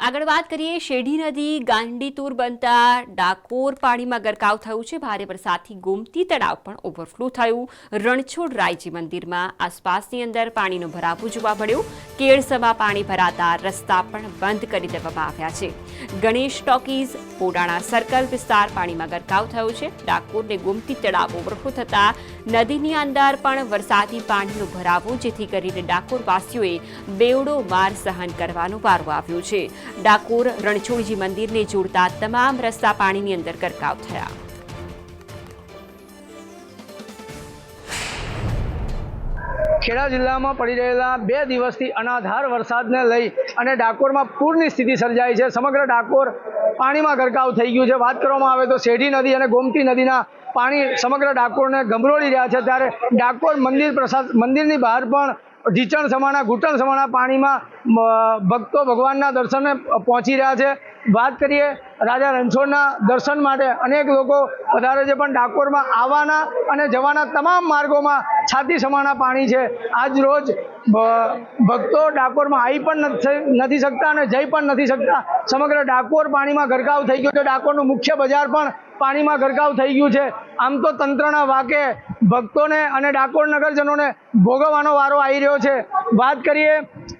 આગળ વાત કરીએ, શેરડી નદી ગાંડીતુર બનતા ડાકોર પાણીમાં ગરકાવ થયું છે. ભારે વરસાદથી ગોમતી તળાવ પણ ઓવરફ્લો થયું. રણછોડ રાયજી મંદિરમાં આસપાસની અંદર પાણીનો ભરાવો જોવા મળ્યો. કેળસમાં પાણી ભરાતા રસ્તા પણ બંધ કરી દેવામાં આવ્યા છે. ગણેશ ટોકીઝ, પોડાણા સર્કલ વિસ્તાર પાણીમાં ગરકાવ થયો છે. ડાકોરને ગોમતી તળાવ ઓવરફ્લો થતા નદીની અંદર પણ વરસાદી પાણીનો ભરાવો, જેથી કરીને ડાકોરવાસીઓએ બેવડો માર સહન કરવાનો વારો આવ્યો છે. ડાકોર રણછોડજી મંદિરને જોડતા તમામ રસ્તા પાણીની અંદર ગરકાવ થયા. ખેડા જિલ્લામાં પડી રહેલા બે દિવસથી અનાધાર વરસાદને લઈ અને ડાકોરમાં પૂરની સ્થિતિ સર્જાઈ છે. સમગ્ર ડાકોર પાણીમાં ગરકાવ થઈ ગયું છે. વાત કરવામાં આવે તો શેઢી નદી અને ગોમતી નદીના પાણી સમગ્ર ડાકોરને ગમરોળી રહ્યા છે. ત્યારે ડાકોર મંદિર પ્રસાદ મંદિરની બહાર પણ ઢીચણ સમાના ઘૂંટણ સમાના પાણીમાં ભક્તો ભગવાનના દર્શને પહોંચી રહ્યા છે. વાત કરીએ રાજા રણછોડના દર્શન માટે, અનેક લોકો વધારે છે પણ ડાકોરમાં આવવાના અને જવાના તમામ માર્ગોમાં છાતી સમાના પાણી છે. આજ રોજ ભક્તો ડાકોરમાં આવી પણ નથી શકતા અને જઈ પણ નથી શકતા. સમગ્ર ડાકોર પાણીમાં ગરકાવ થઈ ગયો છે. ડાકોરનું મુખ્ય બજાર પણ પાણીમાં ગરકાવ થઈ ગયું છે. આમ તો તંત્રના વાકે ભક્તોને અને ડાકોર નગરજનોને ભોગવવાનો વારો આવી રહ્યો છે. વાત કરીએ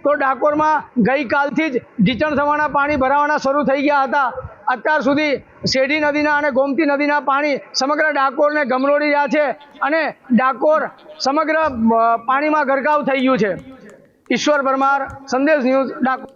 તો ડાકોરમાં ગઈકાલથી જ ઢીચણ સમાના પાણી ભરાવાના શરૂ થઈ ગયા હતા. અત્યાર સુધી શેઢી નદીના અને ગોમતી નદીના પાણી સમગ્ર ડાકોરને ગમરોળી રહ્યા છે અને ડાકોર સમગ્ર પાણીમાં ગરકાવ થઈ ગયું છે. ઈશ્વર પરમાર, સંદેશ ન્યૂઝ ડાકોર.